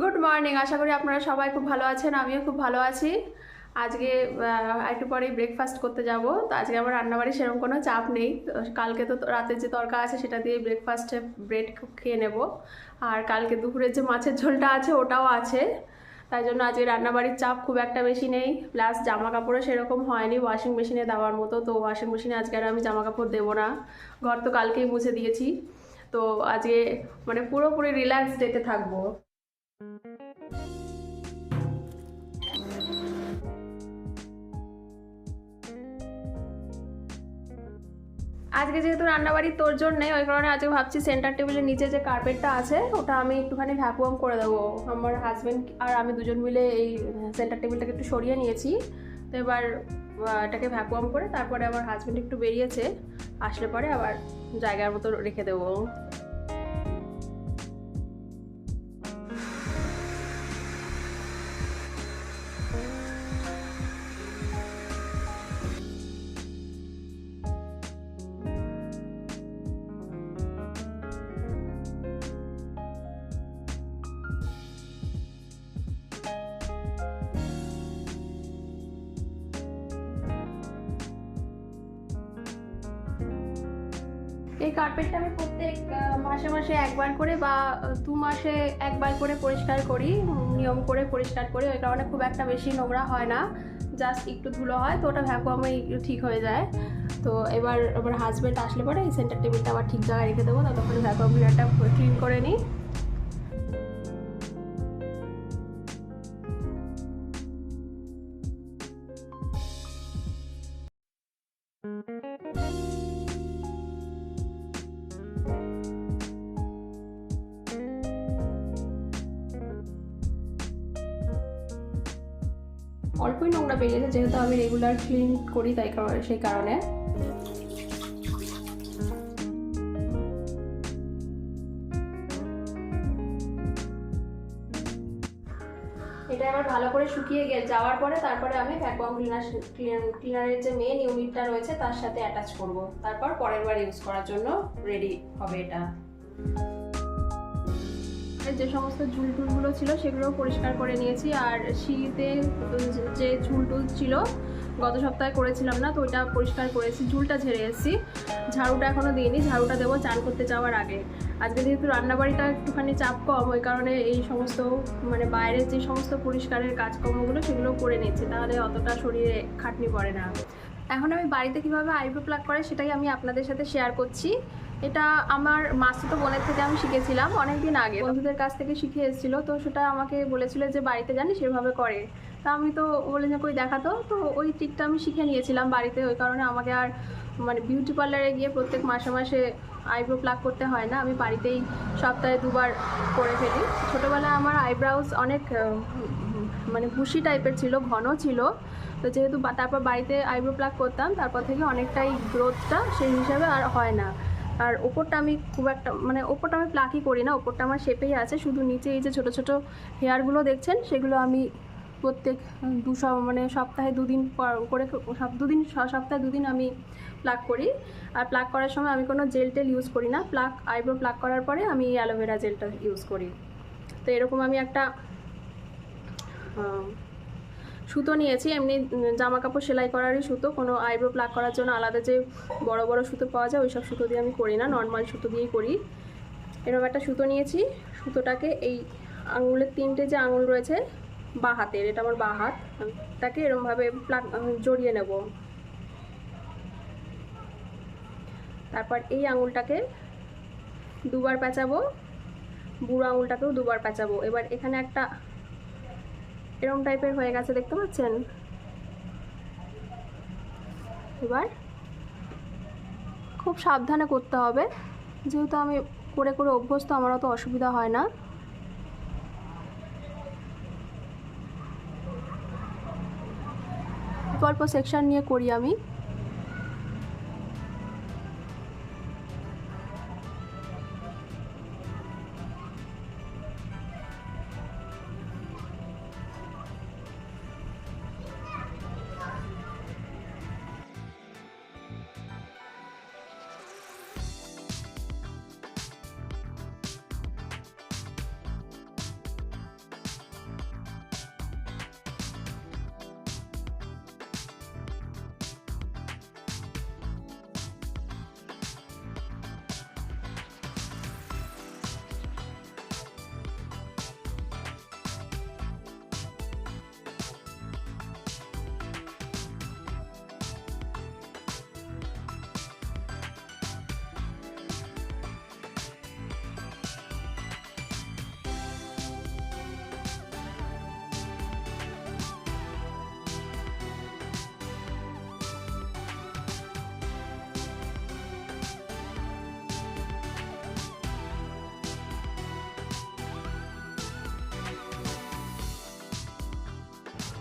Good morning আশা করি আপনারা সবাই খুব ভালো আছেন, আমিও খুব ভালো আছি। আজকে একটু পরেই ব্রেকফাস্ট করতে যাব। তো আজকে আমার রান্নাবাড়ি সেরকম কোনো চাপ নেই। কালকে তো রাতের যে তরকা আছে সেটা দিয়ে ব্রেকফাস্টে ব্রেড খেয়ে নেব। আর কালকে দুপুরের যে মাছের ঝোলটা আছে ওটাও আছে। তাই জন্য আজকে রান্নাবাড়ির চাপ খুব একটা বেশি নেই। প্লাস জামা কাপড়ও সেরকম হয়নি ওয়াশিং মেশিনে দেওয়ার মতো। তো ওয়াশিং মেশিনে আজকে আর আমি জামা কাপড় দেবো না। ঘর তো কালকেই মুছে দিয়েছি। তো আজকে মানে পুরোপুরি রিল্যাক্স ডেতে থাকব। আজকে যেহেতু রান্নাবাড়ি তোর জন্য, ওই কারণে আজকে ভাবছি সেন্টার টেবিলের নিচে যে কার্পেটটা আছে, ওটা আমি একটুখানি ভ্যাকুয়াম করে দেবো। আমার হাজব্যান্ড আর আমি দুজন মিলে এই সেন্টার টেবিলটাকে একটু সরিয়ে নিয়েছি। তো এবার এটাকে ভ্যাকুয়াম করে তারপরে আমার হাজব্যান্ড একটু বেরিয়েছে, আসলে পরে আবার জায়গার মতো রেখে দেবো। এই কার্পেটটা আমি প্রত্যেক মাসে মাসে একবার করে বা দু মাসে একবার করে পরিষ্কার করি, নিয়ম করে পরিষ্কার করি, ওই কারণে খুব একটা বেশি নোংরা হয় না জাস্ট একটু ধুলো হয়, তো ওটা ভ্যাকুয়ামেই ঠিক হয়ে যায়। তো এবার আমার হাজব্যান্ড আসলে পরে এই সেন্টার টেবিলটা আবার ঠিক জায়গায় রেখে দেবো ততক্ষণ ভ্যাকুয়াম ক্লিনারটা ক্লিন করে নিই। অল্পই নোংরা বেরিয়েছে যেহেতু আমি রেগুলার ক্লিন করি তাই কারণে, সেই কারণে। এটা এবার ভালো করে শুকিয়ে যাওয়ার পরে তারপরে আমি ভ্যাকুয়াম ক্লিনার ক্লিনারের যে মেন ইউনিটটা রয়েছে, তার সাথে অ্যাটাচ করব। তারপর পরের বার ইউজ করার জন্য রেডি হবে এটা। যে সমস্ত ঝুল টুলগুলো ছিল সেগুলো পরিষ্কার করে নিয়েছি। আর শীতে যে ঝুল টুল ছিল, গত সপ্তাহে করেছিলাম না, তো ওইটা পরিষ্কার করেছি। ঝুলটা ঝেড়ে এসেছি। ঝাড়ুটা এখনও দিইনি, ঝাড়ুটা দেবো চান করতে যাওয়ার আগে। আজকে যেহেতু রান্নাবাড়িটা একটুখানি চাপ কম, ওই কারণে এই সমস্ত মানে বাইরের যে সমস্ত পরিষ্কারের কাজকর্মগুলো সেগুলো করে নিচ্ছি, তাহলে অতটা শরীরে খাটনি পড়ে না। এখন আমি বাড়িতে কীভাবে আইব্রো প্লাক করে সেটাই আমি আপনাদের সাথে শেয়ার করছি। এটা আমার মাসিতো বোনের থেকে আমি শিখেছিলাম অনেক দিন আগে। বন্ধুদের কাছ থেকে শিখে এসেছিল, তো সেটা আমাকে বলেছিল যে বাড়িতে জানি সেভাবে করে। তা আমি তো বলে যে, কই দেখাতো তো। ওই ট্রিকটা আমি শিখে নিয়েছিলাম বাড়িতে, ওই কারণে আমাকে আর মানে বিউটি পার্লারে গিয়ে প্রত্যেক মাসে মাসে আইব্রো প্লাক করতে হয় না। আমি বাড়িতেই সপ্তাহে দুবার করে ফেলি। ছোটোবেলায় আমার আইব্রাউজ অনেক মানে বুশি টাইপের ছিল, ঘন ছিল। তো যেহেতু তারপর বাড়িতে আইব্রো প্লাক করতাম, তারপর থেকে অনেকটাই গ্রোথটা সেই হিসাবে আর হয় না। আর ওপরটা আমি খুব একটা মানে ওপরটা আমি প্লাকই করি না, ওপরটা আমার শেপেই আছে। শুধু নিচে এই যে ছোটো ছোটো হেয়ারগুলো দেখছেন, সেগুলো আমি প্রত্যেক দু মানে সপ্তাহে দুদিন পর করে সব দুদিন সপ্তাহে দুদিন আমি প্লাক করি। আর প্লাক করার সময় আমি কোনো জেল টেল ইউজ করি না। প্লাক আইব্রো প্লাক করার পরে আমি অ্যালোভেরা জেলটা ইউজ করি। তো এরকম আমি একটা সুতো নিয়েছি, এমনি জামা কাপড় সেলাই করারই সুতো, কোনো আইব্রো প্লাক করার জন্য আলাদা যে বড় বড় সুতো পাওয়া যায় ওই সব সুতো দিয়ে আমি করি না, নর্মাল সুতো দিয়েই করি। এরকম একটা সুতো নিয়েছি, সুতোটাকে এই আঙুলের তিনটে যে আঙুল রয়েছে, বা হাতের, এটা আমার বা হাত তাকে এরকমভাবে প্লাক জড়িয়ে নেব। তারপর এই আঙুলটাকে দুবার পেঁচাবো, বুড়ো আঙুলটাকেও দুবার পেঁচাবো। এবার এখানে একটা এরকম টাইপের হয়ে গেছে, দেখতে পাচ্ছেন? এবার খুব সাবধানে করতে হবে। যেহেতু আমি করে করে অভ্যস্ত, আমার অত অসুবিধা হয় না। অল্প সেকশন নিয়ে করি আমি।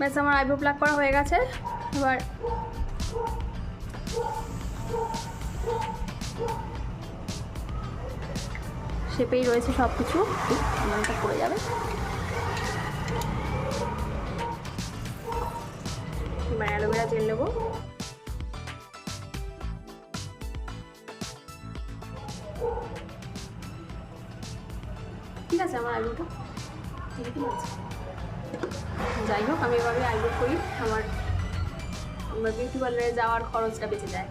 ব্যাস আমার আইব্রো প্লাক করা হয়ে গেছে। এবার শেপেই রয়েছে সব কিছু এটা পড়ে যাবে। এবার অ্যালোভেরা জেল নেব। ঠিক আছে, আমার আইব্রোটা ঠিক আছে। যাই হোক আমি এভাবে আইব্রো করি। আমার আমার বিউটি পার্লারে যাওয়ার খরচটা বেঁচে যায়।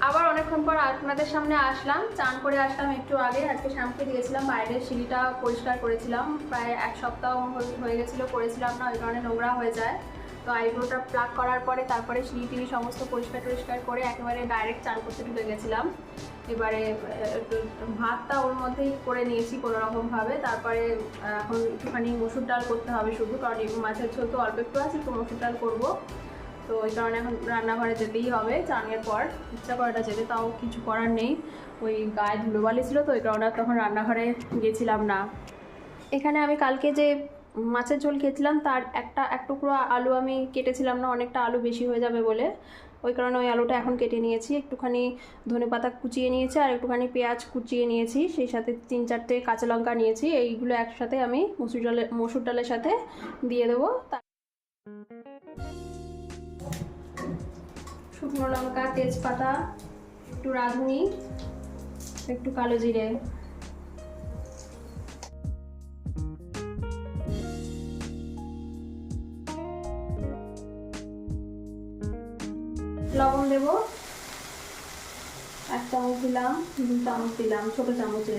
আবার অনেকক্ষণ পর আপনাদের সামনে আসলাম। চান করে আসলাম একটু আগে। আজকে শ্যাম্পু দিয়েছিলাম, বাইরের সিঁড়িটা পরিষ্কার করেছিলাম। প্রায় এক সপ্তাহ হয়ে- হয়ে গেছিল করেছিলাম না, ওই কারণে নোংরা হয়ে যায়। তো আইব্রোটা প্লাক করার পরে তারপরে সিঁড়ি টিড়ি সমস্ত পরিষ্কার টরিষ্কার করে একেবারে ডাইরেক্ট চান করতে ঢুকে গেছিলাম। এবারে ভাতটা ওর মধ্যেই করে নিয়েছি কোনো রকমভাবে তারপরে এখন একটুখানি মসুর ডাল করতে হবে শুধু, কারণ মাছের ঝোল তো অল্প একটু আছে একটু মসুর ডাল করব। তো ওই কারণে এখন রান্নাঘরে যেতেই হবে চানের পর। ইচ্ছা করাটা যেতে, তাও কিছু করার নেই। ওই গায়ে ধুলোবালি ছিল, তো ওই কারণে তখন রান্নাঘরে গেছিলাম না। এখানে আমি কালকে যে মাছের ঝোল খেয়েছিলাম, তার একটা, এক টুকরো আলু আমি কেটেছিলাম না, অনেকটা আলু বেশি হয়ে যাবে বলে। ওই কারণে ওই আলুটা এখন কেটে নিয়েছি, একটুখানি ধনে পাতা কুচিয়ে নিয়েছি আর একটুখানি পেঁয়াজ কুচিয়ে নিয়েছি, সেই সাথে তিন চারটে কাঁচা লঙ্কা নিয়েছি, এইগুলো একসাথে আমি মসুর ডালে মসুর ডালের সাথে দিয়ে দেবো। শুকনো লঙ্কা, তেজপাতা, একটু রাঁধুনি, একটু কালো জিরে চামচ দিলাম, ছোট চামচে।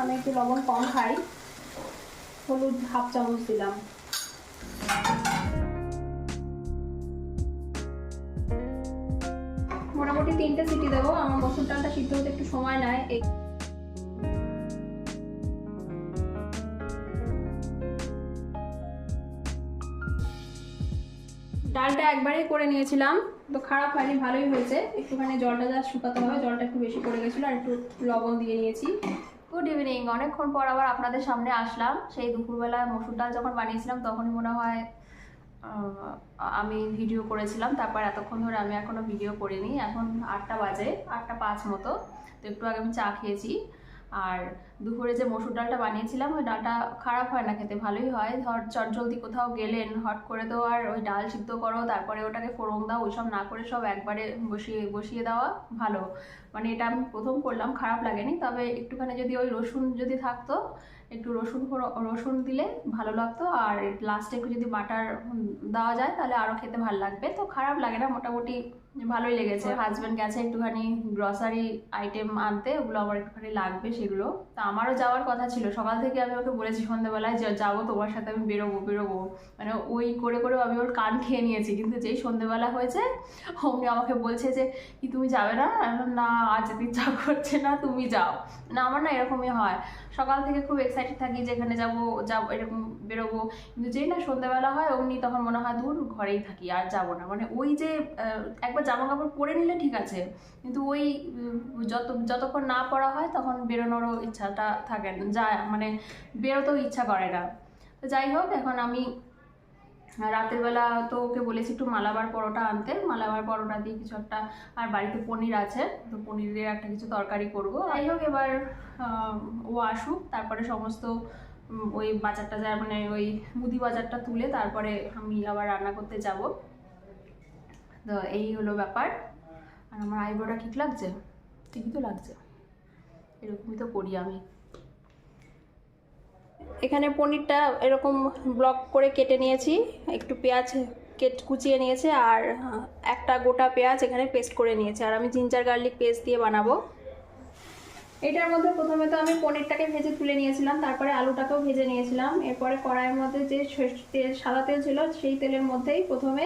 আমি একটু লবণ কম খাই। হলুদ হাফ চামচ দিলাম। মোটামুটি তিনটে সিটি দেবো। আমার মসুর ডালটা সিদ্ধ হতে একটু সময় নেয়। ডালটা একবারেই করে নিয়েছিলাম, তো খারাপ হয়নি, ভালোই হয়েছে। একটুখানি জলটা যা শুকাতে হবে, জলটা একটু বেশি পড়ে গেছিল আর একটু লবণ দিয়ে নিয়েছি। গুড ইভিনিং অনেকক্ষণ পর আবার আপনাদের সামনে আসলাম। সেই দুপুরবেলা মসুর ডাল যখন বানিয়েছিলাম, তখনই মনে হয় আমি ভিডিও করেছিলাম, তারপর এতক্ষণ ধরে আমি এখনও ভিডিও করিনি। এখন আটটা বাজে, আটটা পাঁচ মতো, তো একটু আগে আমি চা খেয়েছি। আর দুপুরে যে মসুর ডালটা বানিয়েছিলাম, ওই ডালটা খারাপ হয় না খেতে, ভালোই হয়। ধর চটজলদি কোথাও গেলেন, হট করে তো আর ওই ডাল সিদ্ধ করো, তারপরে ওটাকে ফোড়ন দাও, ওইসব না করে সব একবারে বসিয়ে বসিয়ে দেওয়া ভালো। মানে এটা আমি প্রথম করলাম, খারাপ লাগেনি, তবে একটুখানি যদি ওই রসুন যদি থাকতো, একটু রসুন রসুন দিলে ভালো লাগতো। আর লাস্টে একটু যদি বাটার দেওয়া যায়, তাহলে আরও খেতে ভালো লাগবে। তো খারাপ লাগে না, মোটামুটি ভালোই লেগেছে। হাজব্যান্ড গেছে একটুখানি গ্রসারি আইটেম আনতে ওগুলো আমার একটুখানি লাগবে সেগুলো। তা আমারও যাওয়ার কথা ছিল। সকাল থেকে আমি ওকে বলেছি সন্ধ্যেবেলায় যে যাব তোমার সাথে আমি বেরোবো বেরোবো। মানে ওই করে করে আমি ওর কান খেয়ে নিয়েছি। কিন্তু যেই সন্ধ্যেবেলা হয়েছে অমনি আমাকে বলছে যে কি তুমি যাবে না? না আজ যেতে ইচ্ছা করছে না তুমি যাও। না আমার না এরকমই হয়। সকাল থেকে খুব এক্সাইটেড থাকি যেখানে যাব যাব এরকম বেরোবো। কিন্তু যেই না সন্ধ্যাবেলা হয় অমনি তখন মনে হয় দূর ঘরেই থাকি আর যাব না। মানে ওই যে একবার জামা কাপড় পরে নিলে ঠিক আছে, কিন্তু ওই যত, যতক্ষণ না পড়া হয় তখন বেরোনোরও ইচ্ছাটা থাকে না যায় মানে বেরোতেও ইচ্ছা করে না। তো যাই হোক, এখন আমি রাতের বেলা তো ওকে বলেছি একটু মালাবার পরোটা আনতে, মালাবার পরোটা দিয়ে কিছু একটা, আর বাড়িতে পনির আছে, তো পনিরের একটা কিছু তরকারি করব। যাই হোক, এবার ও আসুক, তারপরে সমস্ত ওই বাজারটা টাজার মানে ওই মুদি বাজারটা তুলে তারপরে আমি আবার রান্না করতে যাব। তো এই হলো ব্যাপার। আর আমার আইব্রোটা ঠিক লাগছে? ঠিকই তো লাগছে। এরকমই তো করি আমি। এখানে পনিরটা এরকম ব্লক করে কেটে নিয়েছি। একটু পেঁয়াজ কেট কুচিয়ে নিয়েছে আর একটা গোটা পেঁয়াজ এখানে পেস্ট করে নিয়েছে। আর আমি জিঞ্জার গার্লিক পেস্ট দিয়ে বানাবো। এটার মধ্যে প্রথমে তো আমি পনিরটাকে ভেজে তুলে নিয়েছিলাম তারপরে আলুটাকেও ভেজে নিয়েছিলাম। এরপরে কড়াইয়ের মধ্যে যে তেল সাদা তেল ছিল সেই তেলের মধ্যেই প্রথমে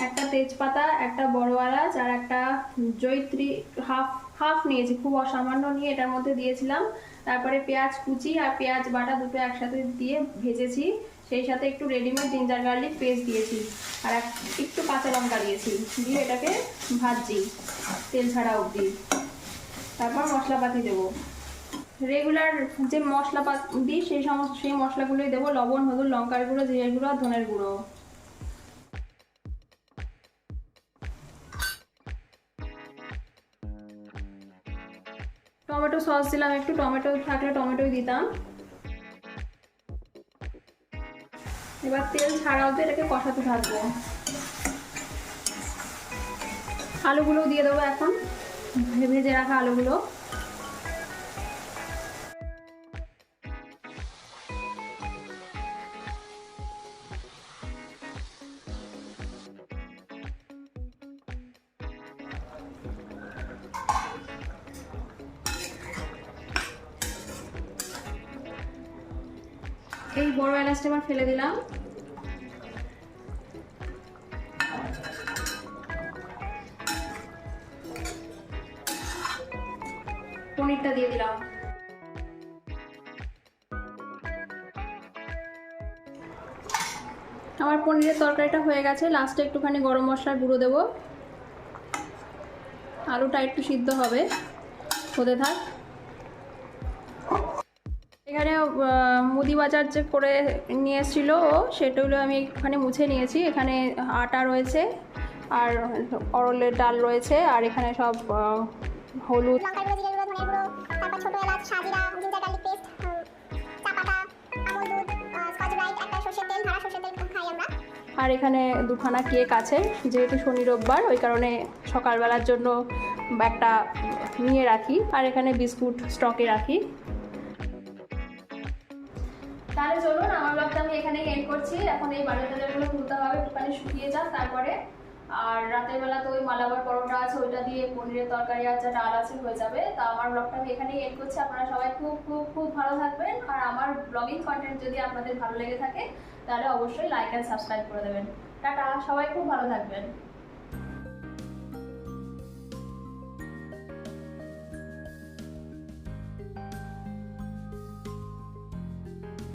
একটা তেজপাতা, একটা বড় এলাচ আর একটা জৈত্রী হাফ হাফ নিয়েছি, খুব অসামান্য নিয়ে এটার মধ্যে দিয়েছিলাম। তারপরে পেঁয়াজ কুচি আর পেঁয়াজ বাটা দুটো একসাথে দিয়ে ভেজেছি। সেই সাথে একটু রেডিমেড জিঞ্জার গার্লিক পেস্ট দিয়েছি আর এক- একটু কাঁচা লঙ্কা দিয়েছি। দিয়ে এটাকে ভাজছি তেল ছাড়া অবধি। তারপর মশলাপাতি দেবো। রেগুলার যে মশলা দিই সেই সমস্ত, সেই মশলাগুলোই দেবো। লবণ, হলুদ, লঙ্কার গুঁড়ো, জিরের গুঁড়ো আর ধনের গুঁড়ো। টমেটো সস দিলাম একটু, টমেটো থাকলে টমেটোই দিতাম। এবার তেল ছাড়াও তো এটাকে কষাতে থাকব। আলুগুলোও দিয়ে দেবো এখন, ভেজে রাখা আলুগুলো। এই বড় এলাচটা এবার ফেলে দিলাম। পনিরটা দিয়ে দিলাম। আমার পনিরের তরকারিটা হয়ে গেছে। লাস্টে একটুখানি গরম মশলার গুঁড়ো দেবো। আলুটা একটু সিদ্ধ হবে। হতে থাক। এখানে মুদি বাজার যে করে নিয়ে এসেছিল ও সেটাগুলো আমি এখানে মুছে নিয়েছি। এখানে আটা রয়েছে আর অরলের ডাল রয়েছে আর এখানে সব হলুদ। লঙ্কার গুঁড়ো জিরে গুঁড়ো ধনের গুঁড়ো তারপর ছোট এলাচ সাজিরা জিঞ্জার গার্লিক পেস্ট চা পাতা আমল দুধ স্কচ ব্রাইট একটা সর্ষের তেল ধারা সর্ষের তেল খাই আমরা। আর এখানে দুখানা কেক আছে যেহেতু শনি রোববার ওই কারণে সকালবেলার জন্য একটা নিয়ে রাখি। আর এখানে বিস্কুট স্টকে রাখি। তাহলে চলুন, আমার ব্লগটা আমি এখানেই এন্ড করছি। এখন এই বাড়ির বাজারগুলো তুলতে হবে, একটুখানি শুকিয়ে যাক তারপরে। আর রাতের বেলা তো ওই মালাবার পরোটা আছে, ওইটা দিয়ে পনিরের তরকারি আছে, ডাল আছে, হয়ে যাবে। তা আমার ব্লগটা আমি এখানেই এন্ড করছি। আপনারা সবাই খুব খুব খুব ভালো থাকবেন। আর আমার ব্লগিং কন্টেন্ট যদি আপনাদের ভালো লেগে থাকে, তাহলে অবশ্যই লাইক অ্যান্ড সাবস্ক্রাইব করে দেবেন। টাটা, সবাই খুব ভালো থাকবেন।